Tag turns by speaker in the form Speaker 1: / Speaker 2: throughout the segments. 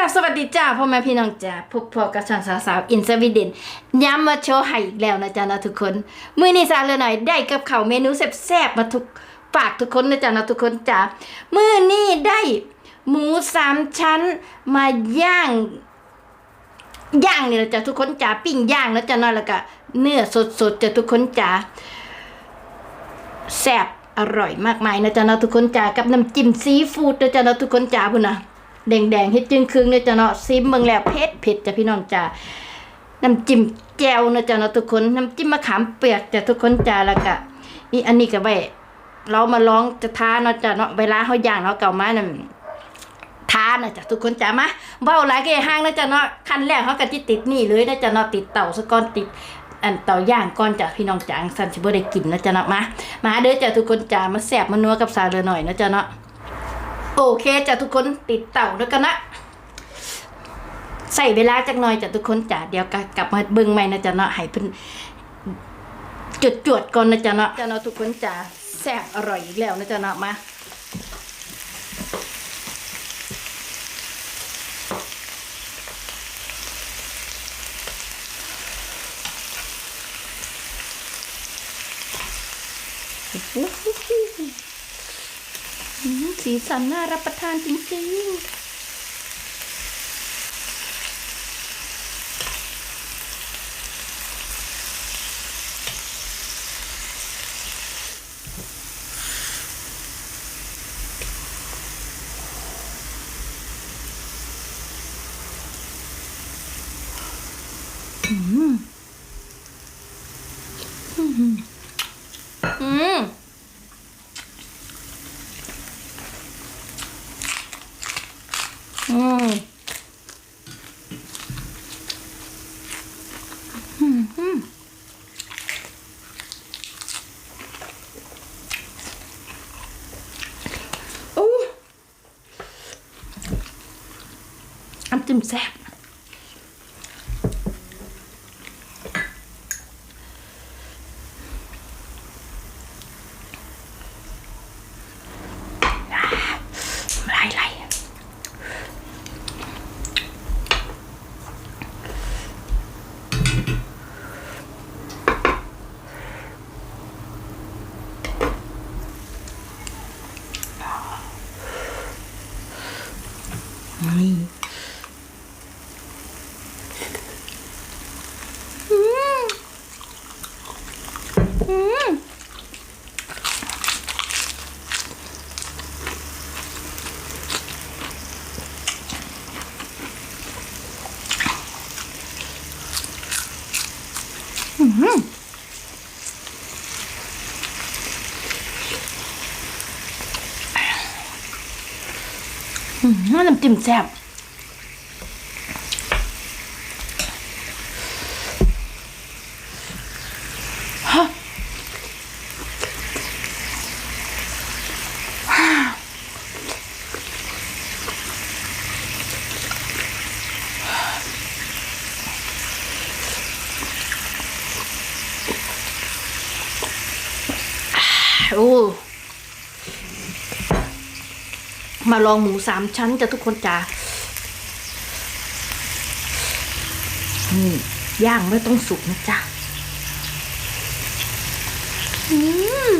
Speaker 1: ราบสวัสดีจ้าพ่อแม่พี่น้องจ้าพบพอกับช่างสาวๆอินสวีเดนย้ำมาโชว์ให้อีกแล้วนะจ๊ะนะทุกคน มื้อนี้สาวเลยหน่อยได้กับเขาเมนูแซ่บๆมาทุกฝากทุกคนนะจ๊ะนะทุกคนจ้ามื้อนี้ได้หมูสามชั้นมาย่างย่างนี่นะจ๊ะทุกคนจ๋าปิ้งย่างแล้วจ้ะเนาะแล้วก็เนื้อสดๆจ้ะทุกคนจ๋าแซ่บอร่อยมากมายนะจ๊ะนะทุกคนจ๋ากับน้ำจิ้มซีฟู้ดนะจ๊ะนะทุกคนจ๋าพุ่นนะ แดงๆเฮ็ดจึงครึ่งนะจ๊ะเนาะซิมเบิ่งแล้วเผ็ดเผ็ดจ้ะพี่น้องจ๋าน้ำจิ้มแจ่วนะจ๊ะเนาะทุกคนน้ำจิ้มมะขามเปียกจ้ะทุกคนจ๋าแล้วก็นี่อันนี้ก็ไว้เรามาลองจะทานเนาะจ้ะเนาะเวลาเฮาย่างเนาะเก่ามานั่นทานนะจ๊ะทุกคนจ๋ามาเบ้าหลายก็อย่าห้างนะจ๊ะเนาะขั้นแรกเขาก็จิติดนี่เลยนะจ๊ะเนาะติดเต่าสะก้อนติดอันเต่าย่างก้อนจ้ะพี่น้องจ๋าสันสิบ่ได้กินนะจ๊ะเนาะมามาเด้อจ้ะทุกคนจ๋ามาแสบมานัวกับสาเรือหน่อยนะจ๊ะเนาะ โอเคจ้ะทุกคนติดเต่าแล้วกันนะใส่เวลาจักหน่อยจ้ะทุกคนจ๋าเดี๋ยวกลับมาเบิ่งใหม่นะจ้ะเนาะให้เพิ่นจุดจวดก่อนนะจ๊ะเนาะจ๊ะเนาะทุกคนจ๋าแซ่บอร่อยอีกแล้วนะจ๊ะเนาะมา อืม สันน่ารับประทานจริงๆ อืม อืม อืม อืมอืมอืมโอ้ น้ำจิ้มแซ่บไหลไหล นี่อืมอืมอืมอืม น้ำจิ้มแซ่บ โอ้ มาลองหมูสามชั้นจะทุกคนจ้านี่ย่างไม่ต้องสุกนะจ๊ะ อืม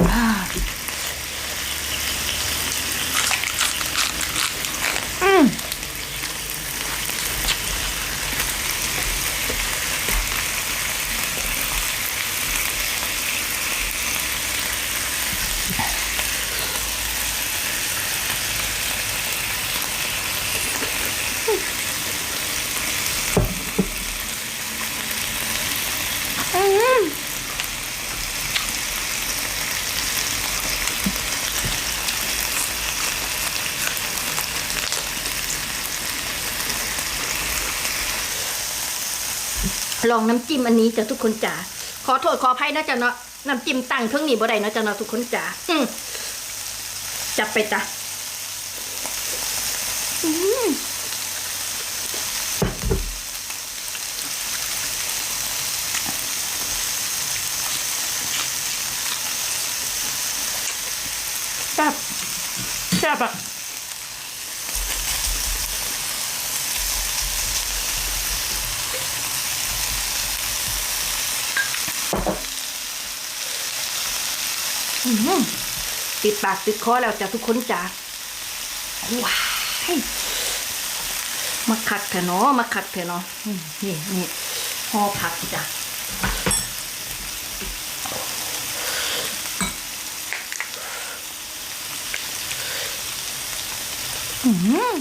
Speaker 1: อ่ ลองน้ำจิ้มอันนี้จ้ะทุกคนจ๋าขอโทษขออภัยนะจ๊ะเนาะน้ำจิ้มตั้งเครื่องนี้บ่ได้นะจ๊ะเนาะทุกคนจ๋าอืจับไปจ้ะอืมแซ่บแซ่บอะ อื้อหือ ติดปากติดคอแล้วจ้ะทุกคนจ้ะว้ายมาคักเถอะเนาะมาคักเถอะเนาะอืมนี่นี่ห่อผักจ้ะอื้อ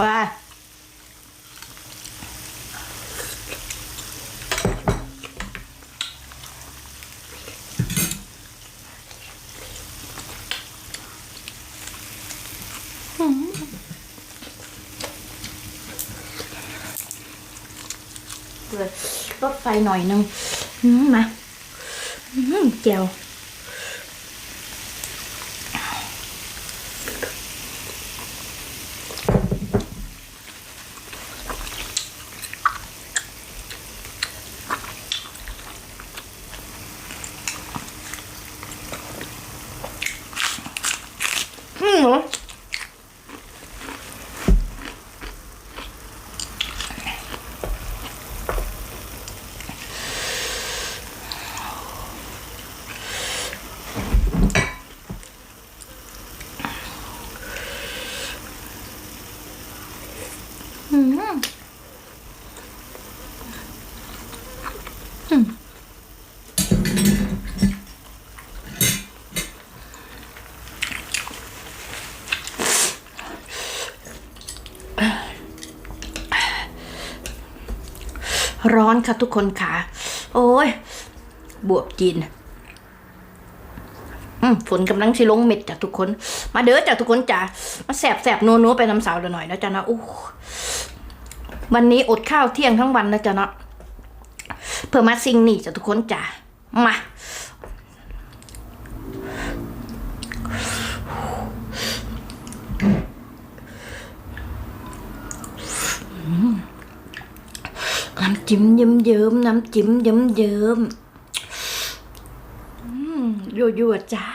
Speaker 1: ว้าเปิดลดไฟหน่อยนึงอืมมาอืมเจียว อืมเหรออืมอืม ร้อนค่ะทุกคนค่ะ โอ้ย บวบจีนอืมฝนกำลังชิลงเม็ดจ้ะทุกคน มาเด้อจ้ะทุกคนจ้ะมาแสบแสบนัวนัวไปน้ำสาวเดี๋ยวหน่อยนะจ๊ะนะอู้ วันนี้อดข้าวเที่ยงทั้งวันนะจ๊ะเนาะเพื่อมาซิงนี่จ้ะทุกคนจ้ะมาน้ำจิ้มเยิ้มเยิ้มน้ำจิ้มเยิ้มเยิ้มยั่วยั่วจ้า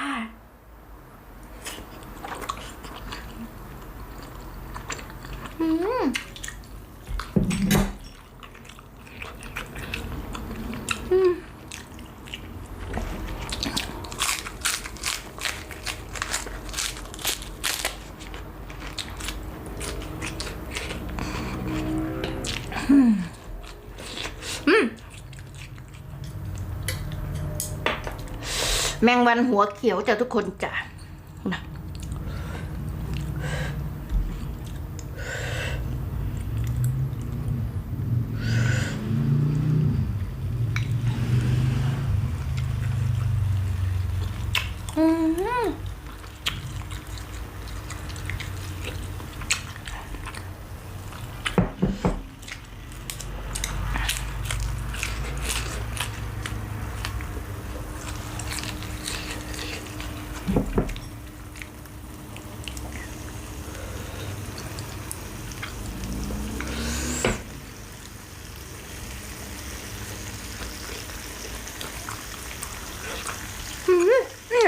Speaker 1: แมงวันหัวเขียวจ้ะทุกคนจ้ะ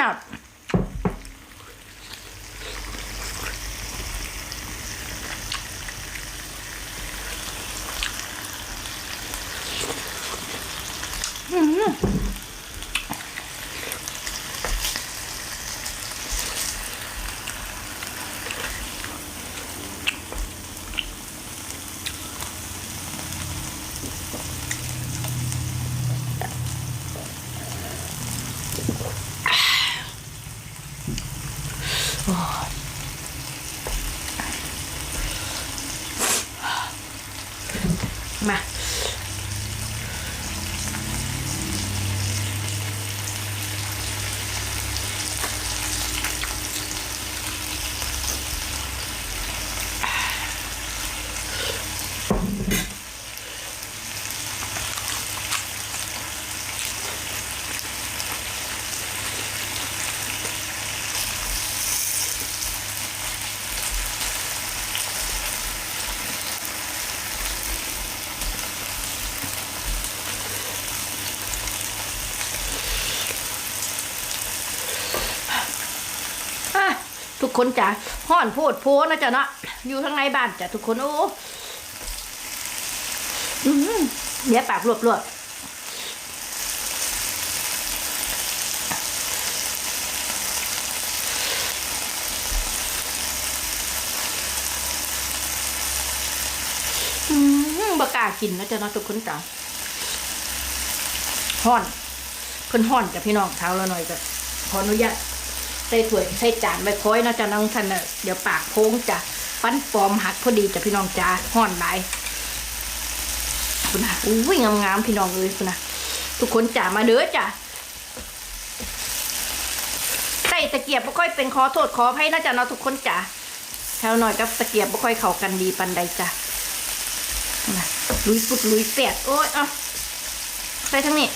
Speaker 1: up. มา กคนจ้ะห่อนโพดโพนะจ๊ะเนาะอยู่ข้างในบ้านจ้ะทุกคนโอ้อืมเดี๋ยวปากรวบรวบอืมบกากินนะจ๊ะเนาะทุกคนจ้ะห่อนเพิ่นห่อนจ้ะพี่น้องเท้าแล้วหน่อยจ้ะขออนุญาต ส่ถ้วยใส่จานไว้ค้อยนาะจ้ะน้องท่านะเดี๋ยวปากโค้งจ้ะฟันปลอมหักพอดีจ้ะพี่น้องจ้าห่อนหลายคุณนะอุ้ยงามๆพี่น้องเลยคุณนะทุกคนจ้ามาเด้อจ้ะใส่ตะเกียบไม่ค่อยเป็นขอโทษขออภัยนะจ้ะเนาะทุกคนจ้าแถวหน่อยกับตะเกียบไม่ค่อยเข้ากันดีปันใดจ้ะลุยฟุดลุยเปียดโอ้ยเอาใส่ทั้งนี้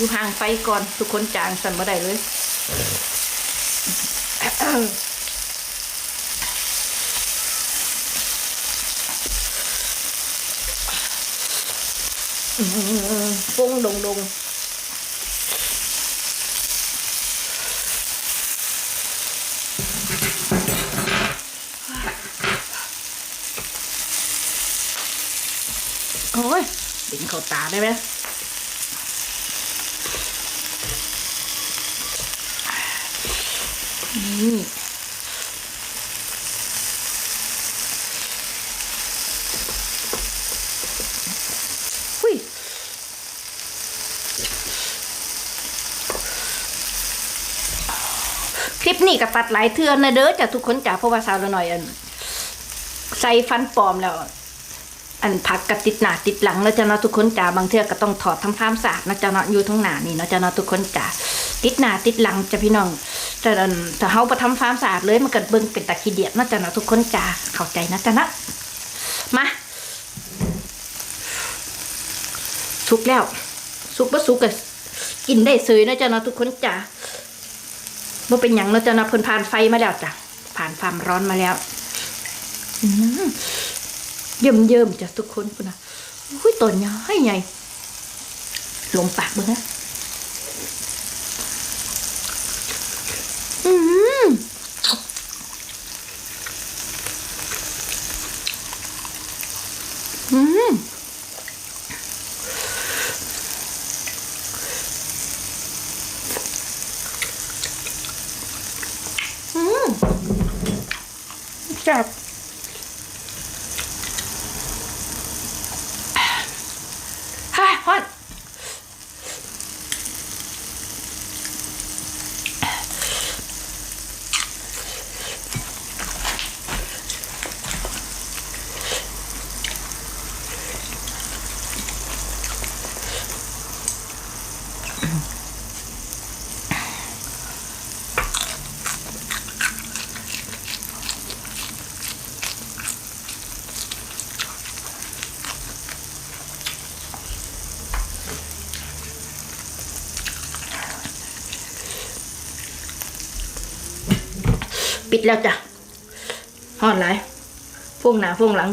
Speaker 1: อยู่ห่างไฟก่อนทุกคนจางสั่นมาได้เลยฟุ้งดงดงโอ้ยดึงเข้าตาได้ไหม นี่หุยคลิปนี้ก็ตัดหลายเทือนนะเด้อจ้ะทุกคนจ้ะเพราะว่าสาวละหน่อยอันใส่ฟันปลอมแล้ว อันผักกระติดหนาติดหลังแล้วจ้ะเนาะทุกคนจ้าบางเทือก็ต้องถอดทำความสะอาดนะจ้ะเนาะอยู่ทั้งหนานี่นะจ้ะเนาะทุกคนจ้าติดหนาติดหลังจ้ะพี่น้อง แต่ถ้าเฮาไปทำความสะอาดเลยมันเกิดเบิ่งเป็นตะขี้เดียดนาะจ้ะนะทุกคนจ้าเข้าใจนะจ้ะนะมาสุกแล้วสุกบ่สุกก็กินได้เสยนะจ้ะนะทุกคนจ้าบ่เป็นหยังนาะจ้ะนะเพิ่นผ่านไฟมาแล้วจ้ะผ่านความร้อนมาแล้วเยิ่มเยิ่มจ้ะทุกคนคุณนะอุ้ยตัวใหญ่ใหญ่ลงปากมึงนะอืมอืมอืมแซ่บ ฮ่าฮอด ปิดแล้วจ้ะฮอดไรพวงหนาพวงหลัง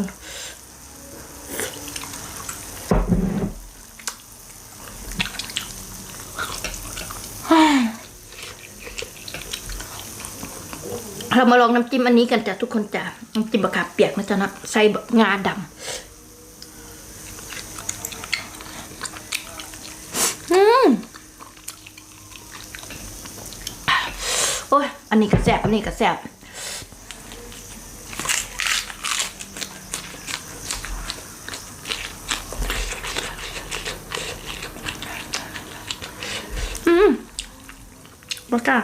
Speaker 1: เรามาลองน้ำจิ้มอันนี้กันจ้ะทุกคนจ้ะน้ำจิ้มบะขาเปียกนะจ๊ะนะใส่งาดำอืมโอ้ย อันนี้ก็แสบอันนี้ก็แสบอืมบอกกล้า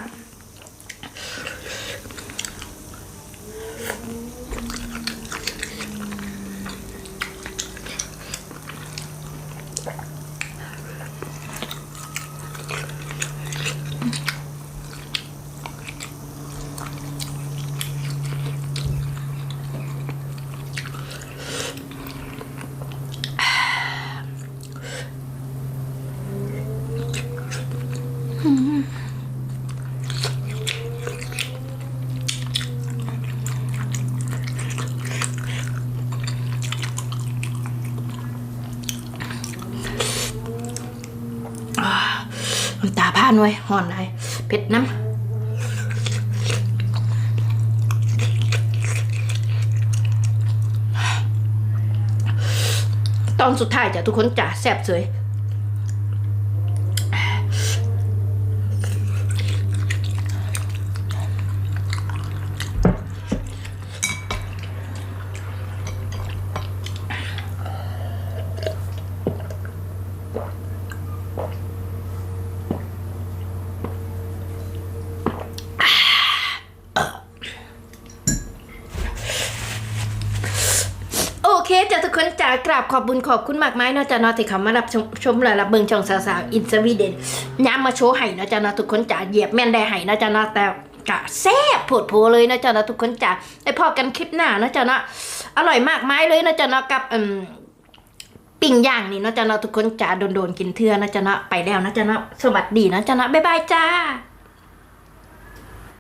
Speaker 1: ตาผ่านไว้ห่อนไรเผ็ดน้ำตอนสุดท้ายจ้ะทุกคนจ้ะแซ่บสวย โอเคนจ๋ากราบขอบบุญขอบคุณมากมายเนาจ้ะเนาะที่เขามารับชมชมและรับเบิงช่องสาวๆอินสวีเดนย้ำมาโชว์ให้นาจ้ะเนาะทุกคนจ๋าเหยียบแม่นได้ให้นาจ้ะเนาแต่กะแซ่บผดโผเลยนาะจ้ะนาะทุกคนจ๋าไอพอกันคลิปหน้านาะจ้ะนาะอร่อยมากมายเลยนาะจ้ะนาะกับอืมปิ้งย่างนี่นาะจ้ะนาะทุกคนจ๋าโดนๆกินเทื่อนาะจ้ะนาะไปแล้วนาะจ้ะนาะสวัสดีนาะจ้ะนะบ๊ายบายจ้า